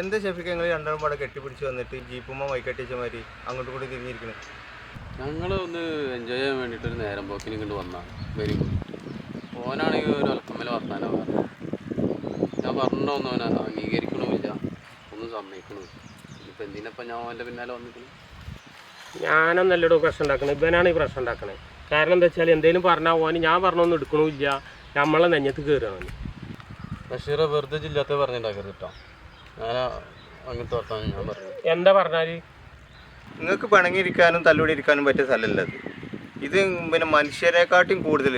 എന്താ ഷെഫിക്ക് നിങ്ങൾ രണ്ടാളും പാടെ കെട്ടിപ്പിടിച്ച് വന്നിട്ട് ജീപ്പുമ്മ വൈകട്ടിച്ച മാതിരി അങ്ങോട്ടും കൂടി തിരിഞ്ഞിരിക്കണേ? ഞങ്ങൾ ഒന്ന് എൻജോയ് ചെയ്യാൻ വേണ്ടിയിട്ട് ഒരു നേരം പോക്കിന് ഇങ്ങോട്ട് വന്നാണ് വെരി ഗുഡ് ഓനാണെങ്കിൽ ഒരു അലക്കമ്മൽ വർത്താനം പറഞ്ഞു. ഞാൻ പറഞ്ഞിട്ടൊന്നും അവനെ അംഗീകരിക്കണമില്ല. ഒന്നും സമ്മതിക്കണമില്ല. ഇപ്പം എന്തിനപ്പം ഞാൻ അവന്റെ പിന്നാലെ വന്നിരിക്കുന്നു ഞാനൊന്നല്ലടോ പ്രശ്നം ഉണ്ടാക്കണേ. ഇവനാണ് ഈ പ്രശ്നം ഉണ്ടാക്കണേ. കാരണം എന്താ വെച്ചാൽ എന്തെങ്കിലും പറഞ്ഞാൽ ഓന് ഞാൻ പറഞ്ഞൊന്നും എടുക്കണമില്ല. നമ്മളെ നെഞ്ഞത്ത് കയറുകയാണ് ബഷീറ വെറുതെ ജില്ലാത്ത പറഞ്ഞിട്ടുണ്ടാക്കരുത് കേട്ടോ അങ്ങനത്തെ വർത്താനം ഞാൻ പറഞ്ഞു എന്താ പറഞ്ഞാൽ? നിങ്ങൾക്ക് പിണങ്ങിയിരിക്കാനും തല്ലുകൂടി ഇരിക്കാനും പറ്റിയ സ്ഥലമല്ല അത്. ഇത് പിന്നെ മനുഷ്യരെക്കാട്ടും കൂടുതൽ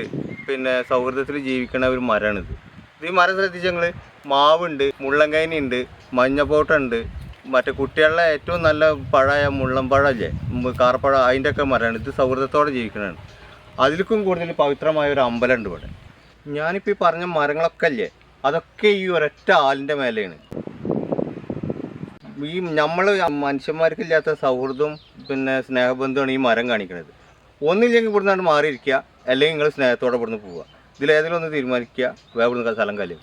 പിന്നെ സൗഹൃദത്തിൽ ജീവിക്കുന്ന ഒരു മരമാണിത് ഇത് ഈ മരം ശ്രദ്ധിച്ച് ഞങ്ങൾ മാവുണ്ട് മുള്ളങ്കൈനുണ്ട് മഞ്ഞപ്പോട്ടുണ്ട് മറ്റേ കുട്ടികളുടെ ഏറ്റവും നല്ല പഴയ മുള്ളമ്പഴല്ലേ കാർപ്പഴ അതിന്റെ ഒക്കെ മരമാണ് ഇത് സൗഹൃദത്തോടെ ജീവിക്കണതാണ്. അതിലേക്കും കൂടുതൽ പവിത്രമായ ഒരു അമ്പലമുണ്ട് ഇവിടെ. ഞാനിപ്പോൾ ഈ പറഞ്ഞ മരങ്ങളൊക്കെ അല്ലേ അതൊക്കെ ഈ ഒരൊറ്റ ആലിന്റെ മേലെയാണ്. ഈ നമ്മൾ മനുഷ്യന്മാർക്കില്ലാത്ത സൗഹൃദവും പിന്നെ സ്നേഹബന്ധമാണ് ഈ മരം കാണിക്കുന്നത് ഒന്നില്ലെങ്കിൽ ഇവിടുന്ന് മാറിയിരിക്കുക അല്ലെങ്കിൽ നിങ്ങൾ സ്നേഹത്തോടെ ഇവിടുന്ന് പോവുക. ഇതിലേതെങ്കിലും ഒന്ന് തീരുമാനിക്കുക വേറെ നിങ്ങൾ സ്ഥലം കാലി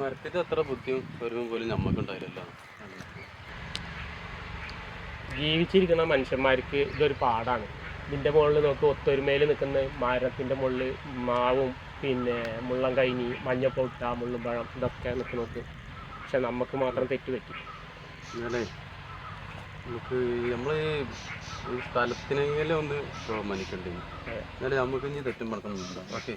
മരത്തിന്റെ അത്ര ബുദ്ധിയും പോലും നമുക്കുണ്ടായില്ലല്ലോ ജീവിച്ചിരിക്കുന്ന മനുഷ്യന്മാർക്ക് ഇതൊരു പാടാണ്. ഇതിന്റെ മുകളിൽ നമുക്ക് ഒത്തൊരുമയിൽ നിൽക്കുന്ന മരത്തിന്റെ മുകളിൽ മാവും പിന്നെ മുള്ളം കൈനി മഞ്ഞപ്പൊട്ട മുള്ളുമ്പഴം ഇതൊക്കെ നിൽക്കുന്നത് നോക്ക്. പക്ഷെ നമുക്ക് മാത്രം തെറ്റ് പറ്റി. നമുക്ക് നമ്മൾ ഈ സ്ഥലത്തിനെങ്കിലും ഒന്ന് ബഹുമാനിക്കണ്ടേ എന്നാലേ നമുക്ക് ഇനി തെറ്റും പടക്കം ഓക്കെ.